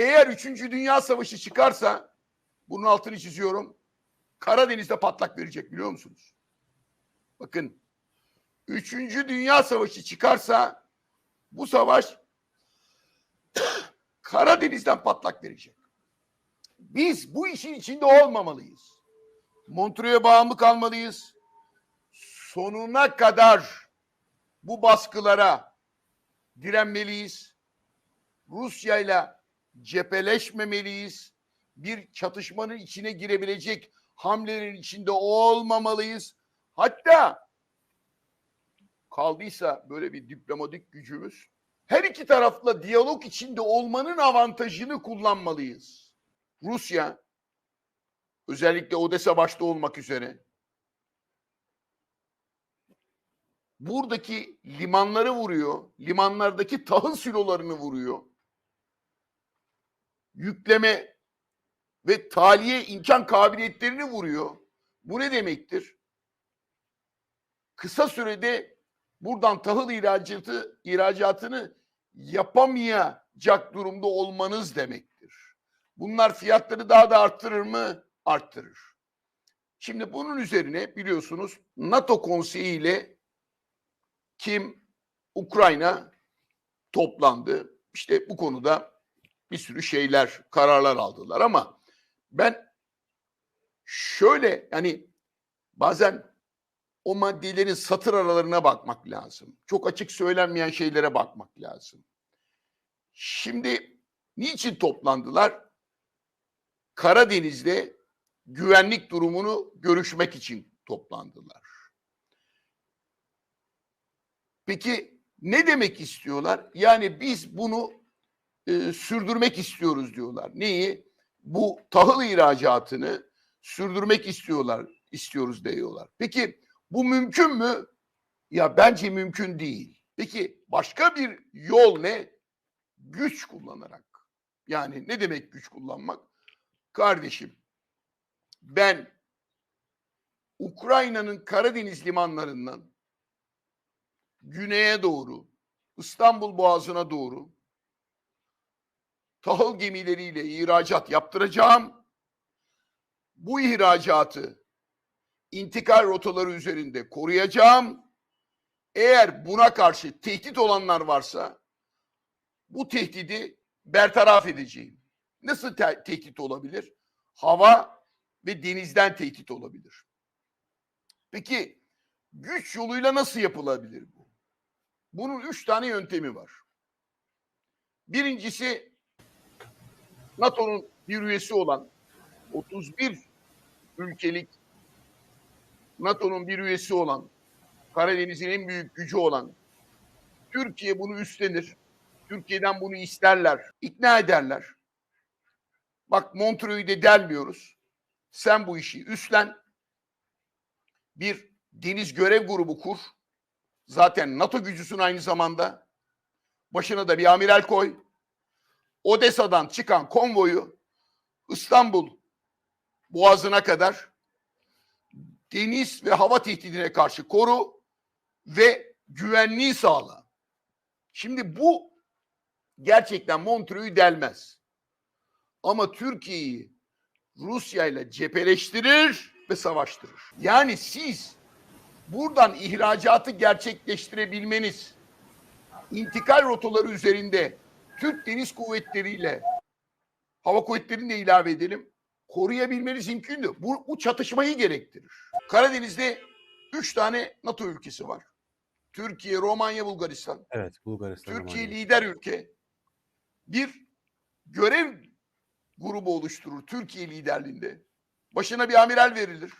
Eğer 3. Dünya Savaşı çıkarsa bunun altını çiziyorum. Karadeniz'de patlak verecek biliyor musunuz? Bakın 3. Dünya Savaşı çıkarsa bu savaş Karadeniz'den patlak verecek. Biz bu işin içinde olmamalıyız. Montreux'e bağımlı kalmalıyız. Sonuna kadar bu baskılara direnmeliyiz. Rusya ile cepheleşmemeliyiz. Bir çatışmanın içine girebilecek hamlelerin içinde olmamalıyız. Hatta kaldıysa böyle bir diplomatik gücümüz her iki tarafla diyalog içinde olmanın avantajını kullanmalıyız. Rusya özellikle Odessa başta olmak üzere buradaki limanları vuruyor. Limanlardaki tahıl silolarını vuruyor. Yükleme ve taliye imkan kabiliyetlerini vuruyor. Bu ne demektir? Kısa sürede buradan tahıl ihracatı ihracatını yapamayacak durumda olmanız demektir. Bunlar fiyatları daha da arttırır mı? Arttırır. Şimdi bunun üzerine biliyorsunuz NATO konseyi ile kim Ukrayna toplandı. İşte bu konuda bir sürü şeyler, kararlar aldılar ama ben şöyle yani bazen o maddelerin satır aralarına bakmak lazım. Çok açık söylenmeyen şeylere bakmak lazım. Şimdi niçin toplandılar? Karadeniz'de güvenlik durumunu görüşmek için toplandılar. Peki ne demek istiyorlar? Yani biz bunu e, sürdürmek istiyoruz diyorlar. Neyi? Bu tahıl ihracatını sürdürmek istiyorlar, istiyoruz diyorlar. Peki bu mümkün mü? Ya bence mümkün değil. Peki başka bir yol ne? Güç kullanarak. Yani ne demek güç kullanmak? Kardeşim ben Ukrayna'nın Karadeniz limanlarından güneye doğru İstanbul Boğazı'na doğru tahıl gemileriyle ihracat yaptıracağım. Bu ihracatı intikal rotaları üzerinde koruyacağım. Eğer buna karşı tehdit olanlar varsa bu tehdidi bertaraf edeceğim. Nasıl te- tehdit olabilir? Hava ve denizden tehdit olabilir. Peki güç yoluyla nasıl yapılabilir bu? Bunun üç tane yöntemi var. Birincisi NATO'nun bir üyesi olan 31 ülkelik NATO'nun bir üyesi olan Karadeniz'in en büyük gücü olan Türkiye bunu üstlenir. Türkiye'den bunu isterler, ikna ederler. Bak Montreux'u de delmiyoruz. Sen bu işi üstlen. Bir deniz görev grubu kur. Zaten NATO gücüsün aynı zamanda. Başına da bir amiral koy. Odessa'dan çıkan konvoyu İstanbul Boğazı'na kadar deniz ve hava tehdidine karşı koru ve güvenliği sağla. Şimdi bu gerçekten Montreux'u delmez. Ama Türkiye'yi Rusya ile cepheleştirir ve savaştırır. Yani siz buradan ihracatı gerçekleştirebilmeniz, intikal rotaları üzerinde Türk Deniz Kuvvetleri ile hava kuvvetlerini de ilave edelim, koruyabilmeniz mümkündür. Bu, bu çatışmayı gerektirir. Karadeniz'de üç tane NATO ülkesi var. Türkiye, Romanya, Bulgaristan. Evet, Bulgaristan. Türkiye Romanya. lider ülke. Bir görev grubu oluşturur Türkiye liderliğinde. Başına bir amiral verilir.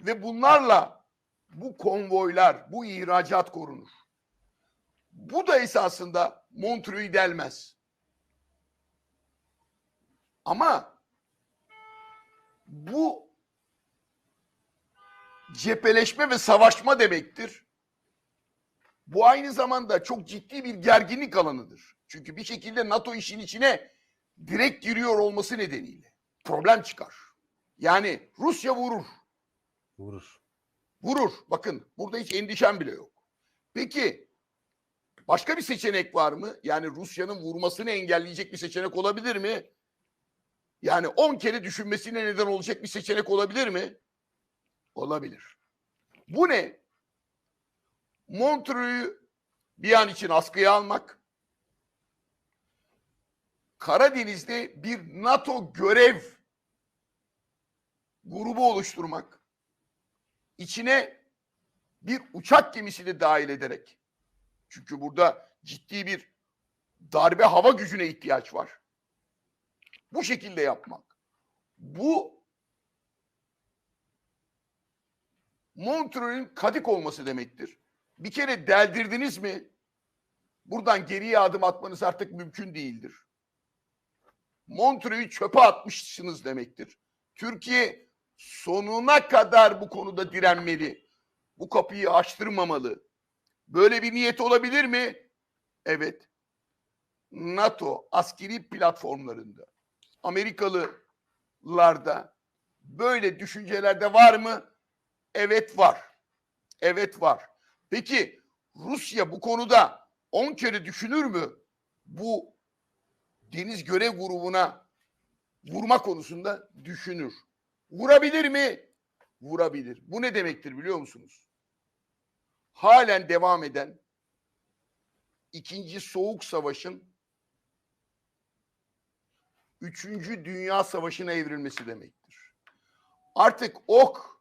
Ve bunlarla bu konvoylar, bu ihracat korunur. Bu da esasında Montreux'u delmez. Ama bu cepheleşme ve savaşma demektir. Bu aynı zamanda çok ciddi bir gerginlik alanıdır. Çünkü bir şekilde NATO işin içine direkt giriyor olması nedeniyle problem çıkar. Yani Rusya vurur. Vurur. Vurur. Bakın burada hiç endişem bile yok. Peki Başka bir seçenek var mı? Yani Rusya'nın vurmasını engelleyecek bir seçenek olabilir mi? Yani 10 kere düşünmesine neden olacak bir seçenek olabilir mi? Olabilir. Bu ne? Montreux'u bir an için askıya almak, Karadeniz'de bir NATO görev grubu oluşturmak, içine bir uçak gemisini dahil ederek, çünkü burada ciddi bir darbe hava gücüne ihtiyaç var. Bu şekilde yapmak. Bu Montreux'ün kadik olması demektir. Bir kere deldirdiniz mi buradan geriye adım atmanız artık mümkün değildir. Montreux'u çöpe atmışsınız demektir. Türkiye sonuna kadar bu konuda direnmeli. Bu kapıyı açtırmamalı. Böyle bir niyet olabilir mi? Evet. NATO askeri platformlarında Amerikalılarda böyle düşüncelerde var mı? Evet var. Evet var. Peki Rusya bu konuda 10 kere düşünür mü bu deniz görev grubuna vurma konusunda düşünür. Vurabilir mi? Vurabilir. Bu ne demektir biliyor musunuz? Halen devam eden ikinci soğuk savaşın üçüncü dünya savaşına evrilmesi demektir. Artık ok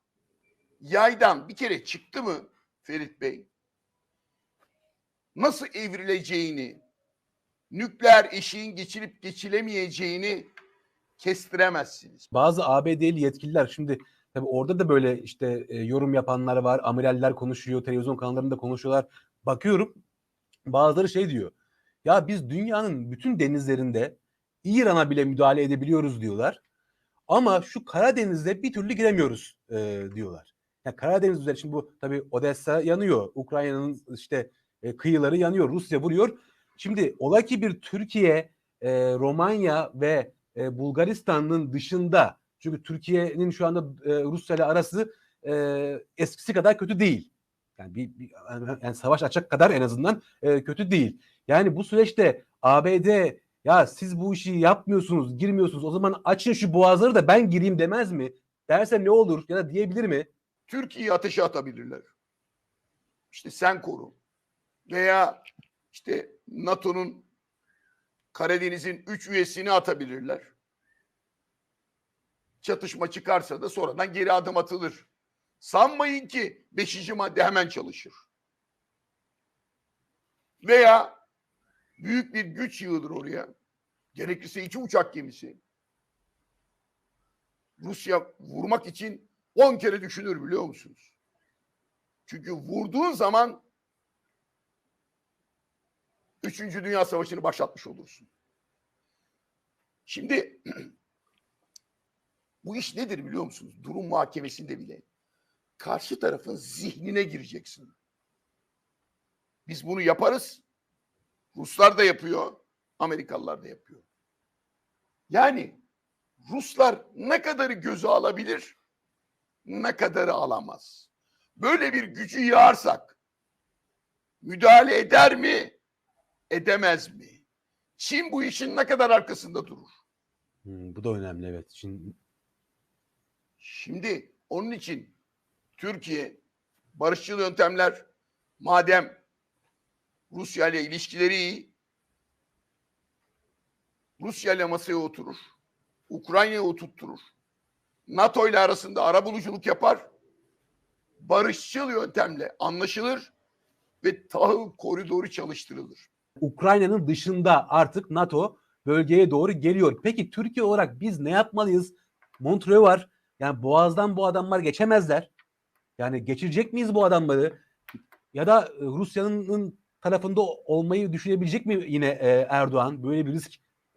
yaydan bir kere çıktı mı Ferit Bey? Nasıl evrileceğini, nükleer eşiğin geçilip geçilemeyeceğini kestiremezsiniz. Bazı ABD'li yetkililer şimdi tabii orada da böyle işte e, yorum yapanlar var. Amiraller konuşuyor, televizyon kanallarında konuşuyorlar. Bakıyorum bazıları şey diyor. Ya biz dünyanın bütün denizlerinde İran'a bile müdahale edebiliyoruz diyorlar. Ama şu Karadeniz'de bir türlü giremiyoruz e, diyorlar. Yani Karadeniz üzeri şimdi bu tabii Odessa yanıyor. Ukrayna'nın işte e, kıyıları yanıyor. Rusya vuruyor. Şimdi ola ki bir Türkiye, e, Romanya ve e, Bulgaristan'ın dışında çünkü Türkiye'nin şu anda e, Rusya ile arası e, eskisi kadar kötü değil. Yani bir, bir yani savaş açacak kadar en azından e, kötü değil. Yani bu süreçte ABD ya siz bu işi yapmıyorsunuz, girmiyorsunuz. O zaman açın şu boğazları da ben gireyim demez mi? Derse ne olur ya da diyebilir mi? Türkiye'yi ateşe atabilirler. İşte sen koru. Veya işte NATO'nun Karadeniz'in üç üyesini atabilirler. Çatışma çıkarsa da sonradan geri adım atılır. Sanmayın ki beşinci madde hemen çalışır. Veya büyük bir güç yığılır oraya. Gerekirse iki uçak gemisi. Rusya vurmak için 10 kere düşünür biliyor musunuz? Çünkü vurduğun zaman Üçüncü Dünya Savaşı'nı başlatmış olursun. Şimdi bu iş nedir biliyor musunuz? Durum muhakemesinde bile. Karşı tarafın zihnine gireceksin. Biz bunu yaparız. Ruslar da yapıyor, Amerikalılar da yapıyor. Yani Ruslar ne kadarı gözü alabilir, ne kadarı alamaz. Böyle bir gücü yağarsak müdahale eder mi, edemez mi? Çin bu işin ne kadar arkasında durur? Hmm, bu da önemli evet. Şimdi Şimdi onun için Türkiye barışçıl yöntemler madem Rusya ile ilişkileri iyi Rusya ile masaya oturur. Ukrayna'ya oturtturur. NATO ile arasında ara buluculuk yapar. Barışçıl yöntemle anlaşılır ve tahıl koridoru çalıştırılır. Ukrayna'nın dışında artık NATO bölgeye doğru geliyor. Peki Türkiye olarak biz ne yapmalıyız? Montreux var. Yani Boğaz'dan bu adamlar geçemezler. Yani geçirecek miyiz bu adamları? Ya da e, Rusya'nın tarafında olmayı düşünebilecek mi yine e, Erdoğan? Böyle bir risk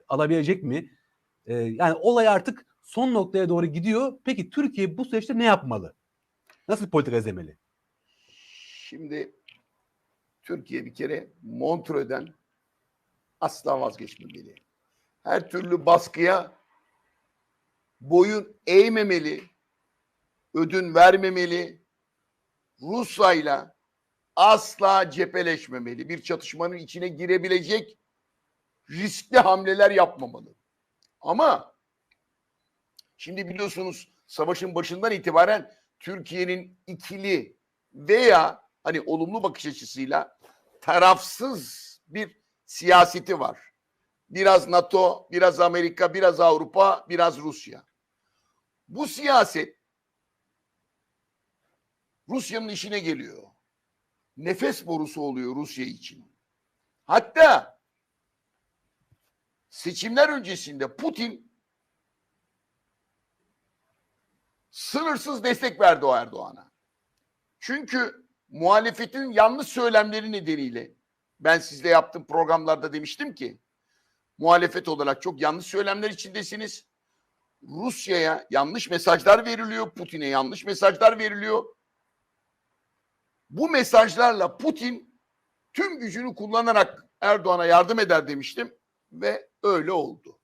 alabilecek mi? E, yani olay artık son noktaya doğru gidiyor. Peki Türkiye bu süreçte ne yapmalı? Nasıl politika izlemeli? Şimdi Türkiye bir kere Montreux'den asla vazgeçmemeli. Her türlü baskıya boyun eğmemeli, ödün vermemeli. Rusya'yla asla cepheleşmemeli. Bir çatışmanın içine girebilecek riskli hamleler yapmamalı. Ama şimdi biliyorsunuz savaşın başından itibaren Türkiye'nin ikili veya hani olumlu bakış açısıyla tarafsız bir siyaseti var. Biraz NATO, biraz Amerika, biraz Avrupa, biraz Rusya. Bu siyaset Rusya'nın işine geliyor. Nefes borusu oluyor Rusya için. Hatta seçimler öncesinde Putin sınırsız destek verdi o Erdoğan'a. Çünkü muhalefetin yanlış söylemleri nedeniyle ben sizle yaptığım programlarda demiştim ki muhalefet olarak çok yanlış söylemler içindesiniz. Rusya'ya yanlış mesajlar veriliyor, Putin'e yanlış mesajlar veriliyor. Bu mesajlarla Putin tüm gücünü kullanarak Erdoğan'a yardım eder demiştim ve öyle oldu.